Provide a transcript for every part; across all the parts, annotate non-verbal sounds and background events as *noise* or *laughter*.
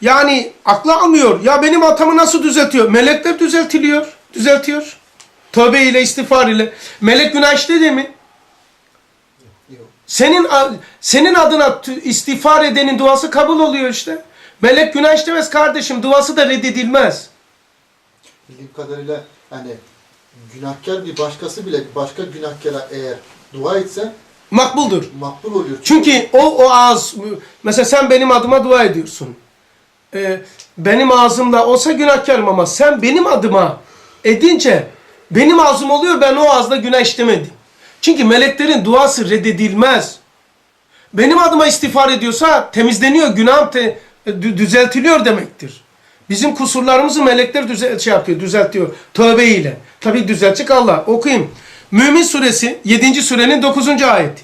Yani aklı almıyor. Ya benim hatamı nasıl düzeltiyor? Melekler düzeltiliyor. Düzeltiyor. Tövbe ile istiğfar ile. Melek günah işledi mi? Yok. Senin senin adına istiğfar edenin duası kabul oluyor işte. Melek günah işlemez kardeşim. Duası da reddedilmez. Bildiğim kadarıyla yani günahkar bir başkası bile başka günahkara eğer dua etse Makbuldur. makbul oluyor. Çünkü o o ağız mesela sen benim adıma dua ediyorsun. Ee, benim ağzımla olsa günahkarım ama sen benim adıma edince benim ağzım oluyor ben o ağızla günah işlemedim. Çünkü meleklerin duası reddedilmez. Benim adıma istiğfar ediyorsa temizleniyor, günahım te- dü- düzeltiliyor demektir. Bizim kusurlarımızı melekler düze şey yapıyor, düzeltiyor tövbe ile. Tabi düzeltecek Allah. Okuyayım. Mümin suresi 7. surenin 9. ayeti.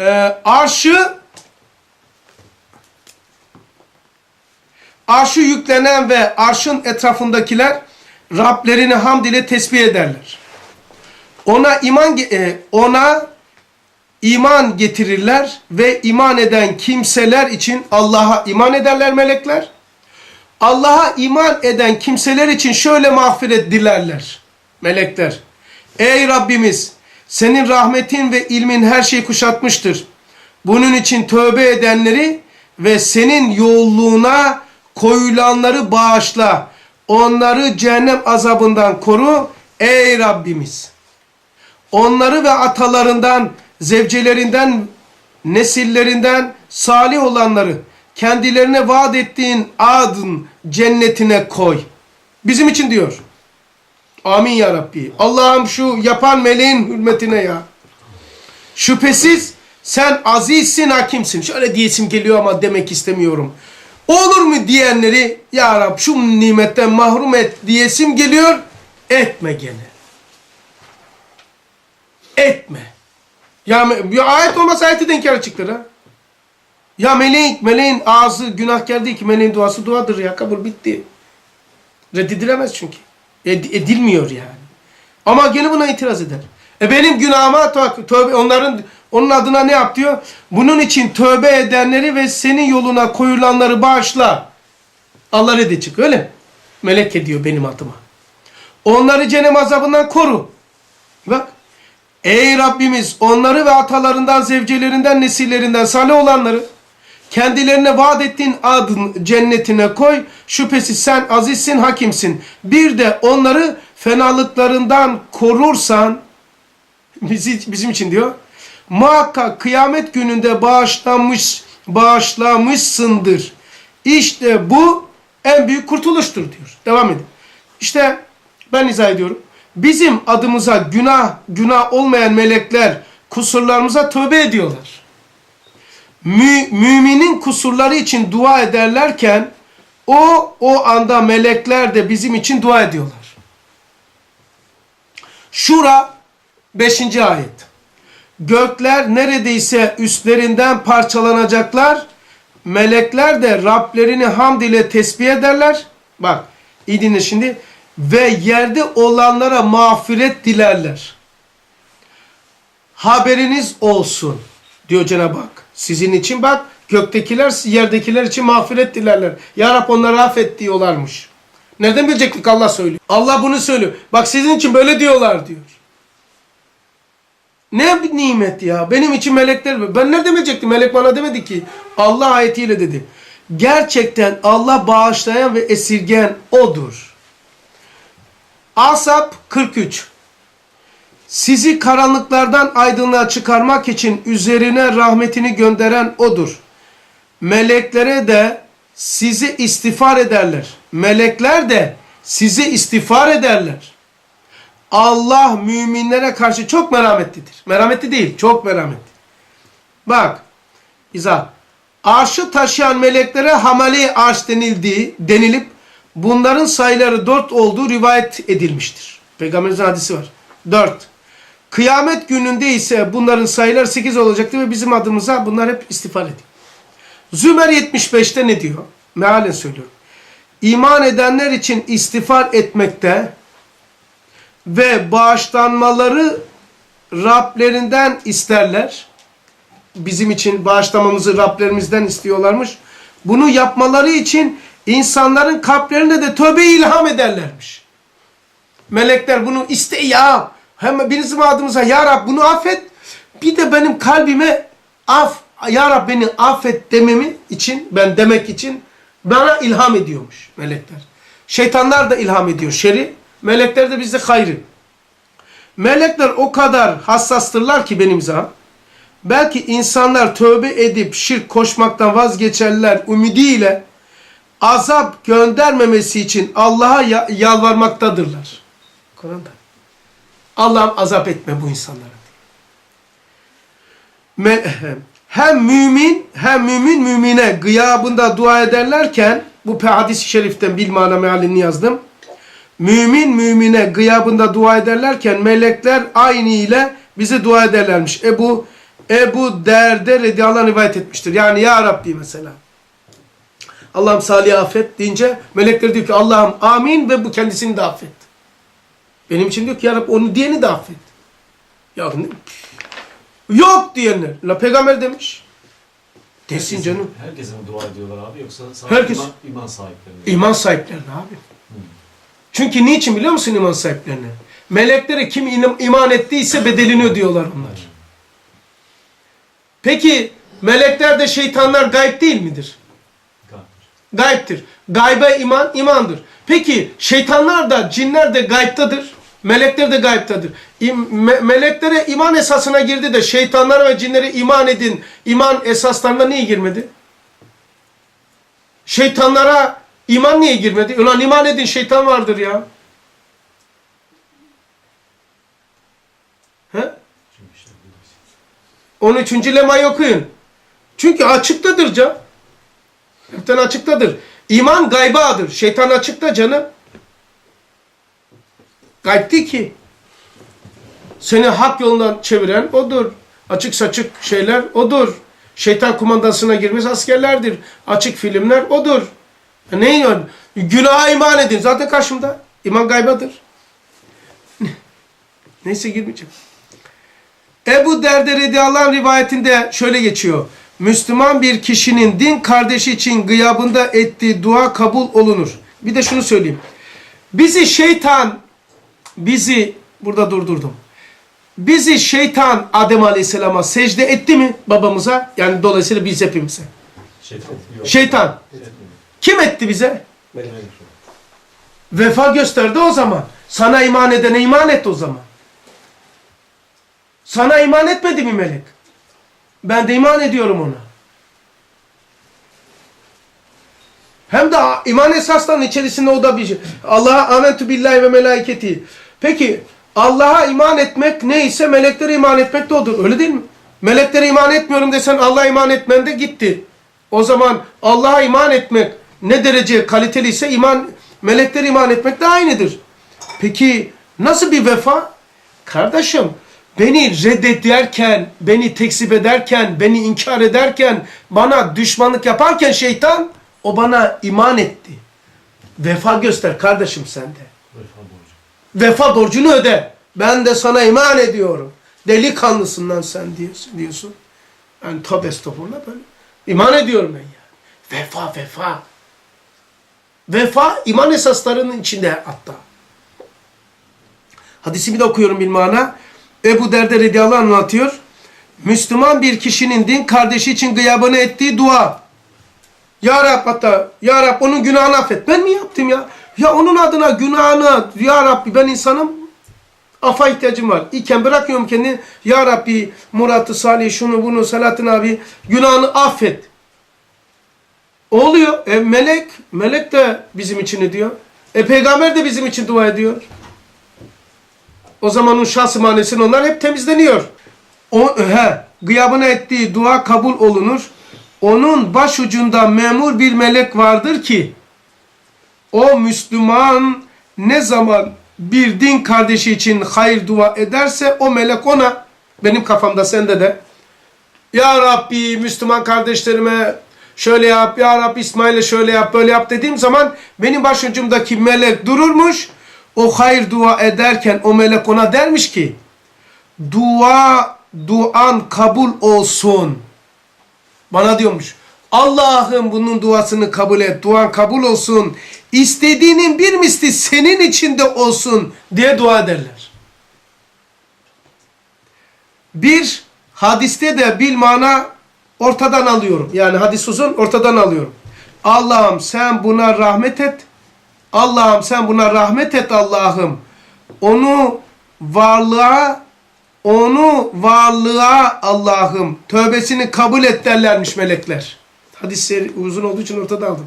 Ee, arşı arşı yüklenen ve arşın etrafındakiler Rablerini hamd ile tesbih ederler. Ona iman e, ona iman getirirler ve iman eden kimseler için Allah'a iman ederler melekler. Allah'a iman eden kimseler için şöyle mağfiret dilerler melekler. Ey Rabbimiz senin rahmetin ve ilmin her şeyi kuşatmıştır. Bunun için tövbe edenleri ve senin yolluğuna koyulanları bağışla. Onları cehennem azabından koru ey Rabbimiz. Onları ve atalarından, zevcelerinden, nesillerinden salih olanları kendilerine vaat ettiğin adın cennetine koy. Bizim için diyor. Amin ya Rabbi. Allah'ım şu yapan meleğin hürmetine ya. Şüphesiz sen azizsin, hakimsin. Şöyle diyesim geliyor ama demek istemiyorum. Olur mu diyenleri ya Rab şu nimetten mahrum et diyesim geliyor. Etme gene. Etme. Ya, ya ayet olmasa ayeti de inkar çıktır ha. Ya meleğin, meleğin ağzı günahkar değil ki. Meleğin duası duadır ya. Kabul bitti. Reddedilemez çünkü. Ed- edilmiyor yani. Ama gene buna itiraz eder. E benim günahıma tö- tövbe onların onun adına ne yap diyor? Bunun için tövbe edenleri ve senin yoluna koyulanları bağışla. Allah rededecek öyle mi? Melek ediyor benim adıma. Onları cehennem azabından koru. Bak. Ey Rabbimiz onları ve atalarından, zevcelerinden, nesillerinden salih olanları kendilerine vaat ettiğin adın cennetine koy. Şüphesiz sen azizsin, hakimsin. Bir de onları fenalıklarından korursan *laughs* bizi, bizim için diyor. Muhakkak kıyamet gününde bağışlanmış, bağışlamışsındır. İşte bu en büyük kurtuluştur diyor. Devam edin. İşte ben izah ediyorum. Bizim adımıza günah, günah olmayan melekler kusurlarımıza tövbe ediyorlar. Mü, müminin kusurları için dua ederlerken o o anda melekler de bizim için dua ediyorlar. Şura 5. ayet. Gökler neredeyse üstlerinden parçalanacaklar. Melekler de Rablerini hamd ile tesbih ederler. Bak iyi dinle şimdi. Ve yerde olanlara mağfiret dilerler. Haberiniz olsun diyor Cenab-ı Hak. Sizin için bak göktekiler yerdekiler için mağfiret dilerler. Ya Rab onları affet diyorlarmış. Nereden bilecektik Allah söylüyor. Allah bunu söylüyor. Bak sizin için böyle diyorlar diyor. Ne bir nimet ya. Benim için melekler. Ben nereden bilecektim? Melek bana demedi ki. Allah ayetiyle dedi. Gerçekten Allah bağışlayan ve esirgeyen odur. Asap 43. Sizi karanlıklardan aydınlığa çıkarmak için üzerine rahmetini gönderen odur. Meleklere de sizi istiğfar ederler. Melekler de sizi istiğfar ederler. Allah müminlere karşı çok merhametlidir. Merhametli değil, çok merhametli. Bak, izah. Arşı taşıyan meleklere hamale arş denildiği, denilip bunların sayıları dört olduğu rivayet edilmiştir. Peygamberimizin hadisi var. Dört. Kıyamet gününde ise bunların sayıları sekiz olacaktır ve bizim adımıza bunlar hep istiğfar ediyor. Zümer 75'te ne diyor? Mealen söylüyorum. İman edenler için istiğfar etmekte ve bağışlanmaları Rablerinden isterler. bizim için bağışlamamızı Rablerimizden istiyorlarmış. Bunu yapmaları için insanların kalplerine de tövbe ilham ederlermiş. Melekler bunu iste ya. Hemen bizim adımıza ya Rab bunu affet. Bir de benim kalbime af ya Rab beni affet dememi için ben demek için bana ilham ediyormuş melekler. Şeytanlar da ilham ediyor şeri. Melekler de bizde hayrı. Melekler o kadar hassastırlar ki benim zaman. Belki insanlar tövbe edip şirk koşmaktan vazgeçerler ümidiyle azap göndermemesi için Allah'a ya- yalvarmaktadırlar. Kur'an'da. Allah'ım azap etme bu insanlara. *laughs* Hem mümin hem mümin mümine gıyabında dua ederlerken bu hadis-i şeriften bilmana mealini yazdım. Mümin mümine gıyabında dua ederlerken melekler aynı ile bize dua ederlermiş. Ebu Ebu Derde radıyallahu rivayet etmiştir. Yani ya Rabbi mesela. Allah'ım Salih affet deyince melekler diyor ki Allah'ım amin ve bu kendisini de affet. Benim için diyor ki ya Rabbi onu diyeni de affet. Ya yok diyenler. La peygamber demiş. Desin Herkese- canım. Herkese mi dua ediyorlar abi yoksa Herkes. iman, iman sahiplerine? İman sahiplerine abi. Çünkü niçin biliyor musun iman sahiplerine? Meleklere kim iman ettiyse bedelini ödüyorlar onlar. Peki melekler de şeytanlar gayb değil midir? Gayb. Gaybtir. Gaybe iman imandır. Peki şeytanlar da cinler de gaybtadır. Melekler de gaybtadır. İm- me- meleklere iman esasına girdi de şeytanlara ve cinlere iman edin. İman esaslarına niye girmedi? Şeytanlara iman niye girmedi? Ulan iman edin şeytan vardır ya. He? Çünkü işte bilirsin. 13. lemayı okuyun. Çünkü açıktadır can. Hepten açıktadır. İman gaybadır. Şeytan açıkta canım. Gayb ki. Seni hak yolundan çeviren odur. Açık saçık şeyler odur. Şeytan kumandasına girmiş askerlerdir. Açık filmler odur. E neyin var? Günaha iman edin. Zaten karşımda. İman gaybadır. *laughs* Neyse girmeyeceğim. Ebu Derde radıyallahu anh rivayetinde şöyle geçiyor. Müslüman bir kişinin din kardeşi için gıyabında ettiği dua kabul olunur. Bir de şunu söyleyeyim. Bizi şeytan, bizi, burada durdurdum. Bizi şeytan Adem Aleyhisselam'a secde etti mi babamıza? Yani dolayısıyla biz hepimize. Şeytan. Şeytan. Kim etti bize? Melek. Vefa gösterdi o zaman. Sana iman edene iman et o zaman. Sana iman etmedi mi melek? Ben de iman ediyorum ona. Hem de iman esaslarının içerisinde o da bir şey. Allah'a amentü billahi ve melaiketi. Peki Allah'a iman etmek neyse meleklere iman etmek de odur. Öyle değil mi? Meleklere iman etmiyorum desen Allah'a iman etmen de gitti. O zaman Allah'a iman etmek ne derece kaliteliyse iman meleklere iman etmek de aynıdır. Peki nasıl bir vefa? Kardeşim beni reddederken, beni tekzip ederken, beni inkar ederken, bana düşmanlık yaparken şeytan o bana iman etti. Vefa göster kardeşim sende. Vefa borcu. Vefa borcunu öde. Ben de sana iman ediyorum. Delikanlısın lan sen diyorsun. diyorsun. Yani tövbe estağfurullah böyle. İman ediyorum ben ya. Vefa vefa. Vefa iman esaslarının içinde hatta. Hadisi bir de okuyorum bilmana. Ebu Derde radıyallahu anlatıyor. Müslüman bir kişinin din kardeşi için gıyabını ettiği dua. Ya Rab hatta Ya Rab onun günahını affet. Ben mi yaptım ya? Ya onun adına günahını Ya Rabbi ben insanım. Afa ihtiyacım var. İken bırakıyorum kendini. Ya Rabbi Murat'ı, Salih, şunu bunu, Selahattin abi günahını affet. Oluyor. E, melek, melek de bizim için ediyor. E peygamber de bizim için dua ediyor. O zaman onun şahsı manesini onlar hep temizleniyor. O, he, gıyabına ettiği dua kabul olunur. Onun başucunda memur bir melek vardır ki o Müslüman ne zaman bir din kardeşi için hayır dua ederse o melek ona benim kafamda sende de Ya Rabbi Müslüman kardeşlerime şöyle yap, Ya Rabbi İsmail'e şöyle yap, böyle yap dediğim zaman benim başucumdaki melek dururmuş. O hayır dua ederken o melek ona dermiş ki dua duan kabul olsun. Bana diyormuş. Allah'ım bunun duasını kabul et. Duan kabul olsun. İstediğinin bir misli senin içinde olsun diye dua ederler. Bir hadiste de bir mana ortadan alıyorum. Yani hadis uzun ortadan alıyorum. Allah'ım sen buna rahmet et. Allah'ım sen buna rahmet et Allah'ım. Onu varlığa onu varlığa Allah'ım tövbesini kabul et derlermiş melekler. Hadis uzun olduğu için ortada aldım.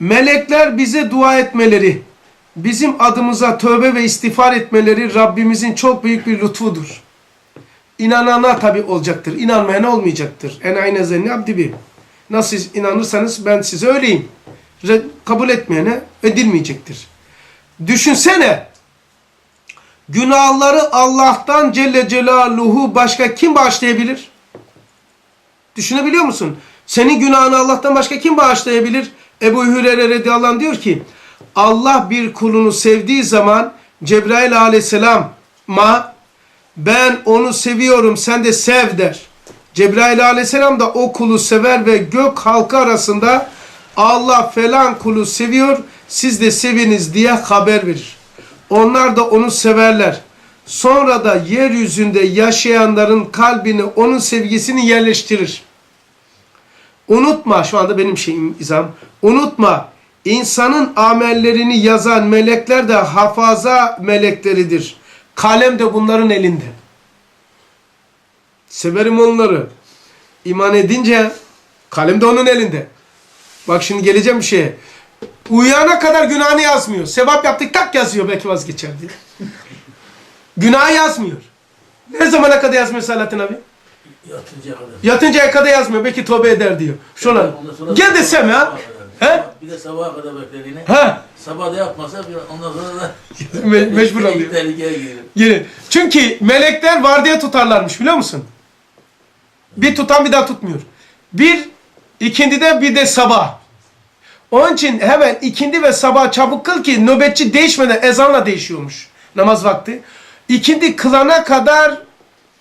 Melekler bize dua etmeleri, bizim adımıza tövbe ve istiğfar etmeleri Rabbimizin çok büyük bir lütfudur. İnanana tabi olacaktır. İnanmayana olmayacaktır. En ayne zenni abdi bi. Nasıl inanırsanız ben size öyleyim. Kabul etmeyene edilmeyecektir. Düşünsene. Günahları Allah'tan Celle Celaluhu başka kim bağışlayabilir? Düşünebiliyor musun? Senin günahını Allah'tan başka kim bağışlayabilir? Ebu Hürer'e radıyallahu anh diyor ki Allah bir kulunu sevdiği zaman Cebrail aleyhisselam ma ben onu seviyorum sen de sev der. Cebrail aleyhisselam da o kulu sever ve gök halkı arasında Allah falan kulu seviyor siz de seviniz diye haber verir. Onlar da onu severler. Sonra da yeryüzünde yaşayanların kalbine onun sevgisini yerleştirir. Unutma şu anda benim şeyim izam. Unutma insanın amellerini yazan melekler de hafaza melekleridir. Kalem de bunların elinde. Severim onları. İman edince kalem de onun elinde. Bak şimdi geleceğim bir şeye. Uyuyana kadar günahını yazmıyor. Sevap yaptık tak yazıyor belki vazgeçer diye. *laughs* Günah yazmıyor. Ne zamana kadar yazmıyor Salahattin abi? Yatıncaya kadar. Yatıncaya kadar yazmıyor. Belki tövbe eder diyor. Şuna. Gel desem ya. He? Bir de sabaha kadar bekler yine. Ha. Sabah da yapmasa ondan sonra da *laughs* Me- mecbur oluyor. Tehlikeye girer. Gelin. Çünkü melekler vardiya tutarlarmış biliyor musun? Bir tutan bir daha tutmuyor. Bir ikindide bir de sabah. Onun için hemen ikindi ve sabah çabuk kıl ki nöbetçi değişmeden ezanla değişiyormuş namaz vakti. İkindi kılana kadar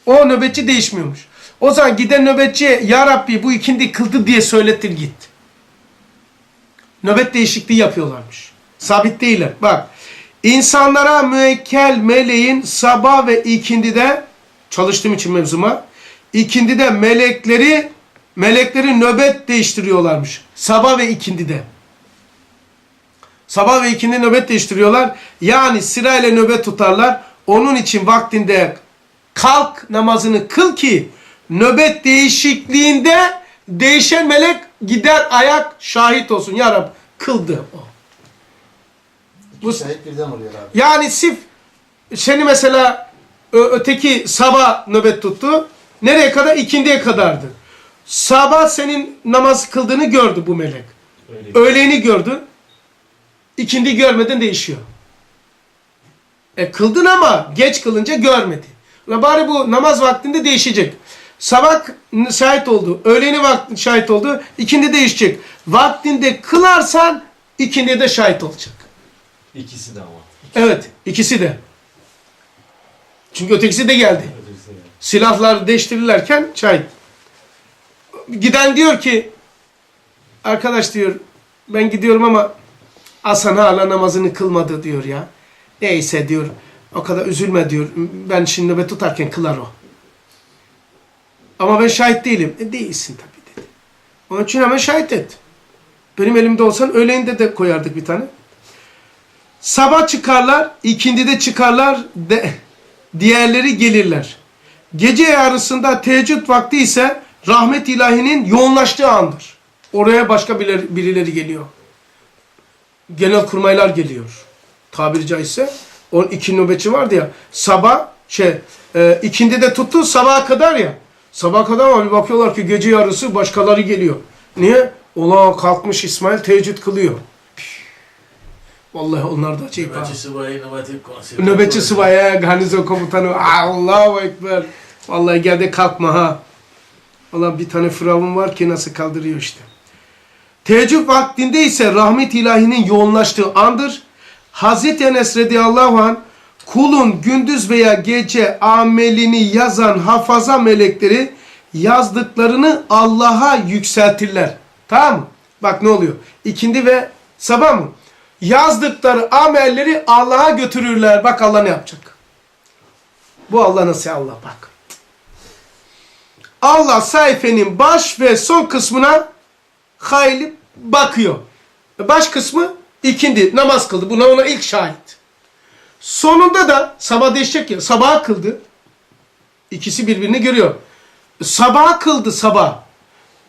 o nöbetçi değişmiyormuş. O zaman giden nöbetçiye ya Rabbi bu ikindi kıldı diye söyletir git. Nöbet değişikliği yapıyorlarmış. Sabit değiller. Bak insanlara müekkel meleğin sabah ve ikindide çalıştığım için mevzuma ikindide melekleri melekleri nöbet değiştiriyorlarmış. Sabah ve ikindide. Sabah ve ikindi nöbet değiştiriyorlar. Yani sırayla nöbet tutarlar. Onun için vaktinde kalk namazını kıl ki nöbet değişikliğinde değişen melek gider ayak şahit olsun. Ya Rab kıldı o. Bu- şahit birden oluyor abi. Yani sif seni mesela öteki sabah nöbet tuttu. Nereye kadar? İkindiye kadardı. Sabah senin namaz kıldığını gördü bu melek. Öyle. Öğleni gördü. İkindi görmeden değişiyor. E kıldın ama geç kılınca görmedi. Ve bari bu namaz vaktinde değişecek. Sabah şahit oldu. Öğleni vakti şahit oldu. İkindi değişecek. Vaktinde kılarsan ikindi de şahit olacak. İkisi de ama. Evet, ikisi de. Çünkü ötekisi de geldi. Silahlar değiştirilirken şahit. Giden diyor ki, arkadaş diyor, ben gidiyorum ama Hasan hala namazını kılmadı diyor ya. Neyse diyor, o kadar üzülme diyor. Ben şimdi nöbet tutarken kılar o. Ama ben şahit değilim. E değilsin tabii dedi. Onun için hemen şahit et. Benim elimde olsan öğleyinde de koyardık bir tane. Sabah çıkarlar, ikindi de çıkarlar, de, diğerleri gelirler. Gece yarısında teheccüd vakti ise rahmet ilahinin yoğunlaştığı andır. Oraya başka birileri, geliyor. Genel kurmaylar geliyor. Tabiri caizse. O iki nöbetçi vardı ya. Sabah şey e, ikindi de tuttu sabaha kadar ya. Sabaha kadar bir bakıyorlar ki gece yarısı başkaları geliyor. Niye? Ulan kalkmış İsmail teheccüd kılıyor. Vallahi onlar da ha. Nöbetçi konseyi. Nöbetçi subaya, garnizon komutanı. Allahu Ekber. Vallahi geldi kalkma ha. Valla bir tane firavun var ki nasıl kaldırıyor işte. Teheccüd vaktinde ise rahmet ilahinin yoğunlaştığı andır. Hazreti Enes radıyallahu anh kulun gündüz veya gece amelini yazan hafaza melekleri yazdıklarını Allah'a yükseltirler. Tamam? Bak ne oluyor? İkindi ve sabah mı? Yazdıkları amelleri Allah'a götürürler. Bak Allah ne yapacak? Bu Allah nasıl Allah bak. Allah sayfenin baş ve son kısmına hayli bakıyor. Baş kısmı ikindi namaz kıldı. Buna ona ilk şahit. Sonunda da sabah değişecek ya sabaha kıldı. İkisi birbirini görüyor. Sabah kıldı sabah.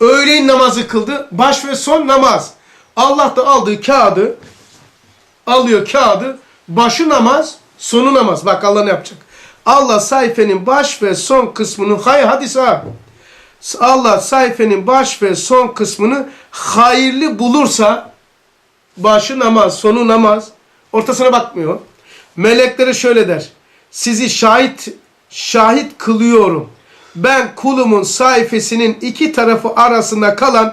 Öğleyin namazı kıldı. Baş ve son namaz. Allah da aldığı kağıdı alıyor kağıdı. Başı namaz, sonu namaz. Bak Allah ne yapacak? Allah sayfenin baş ve son kısmını hay hadi sağ. Allah sayfenin baş ve son kısmını hayırlı bulursa başı namaz, sonu namaz, ortasına bakmıyor. Meleklere şöyle der. Sizi şahit şahit kılıyorum. Ben kulumun sayfasının iki tarafı arasında kalan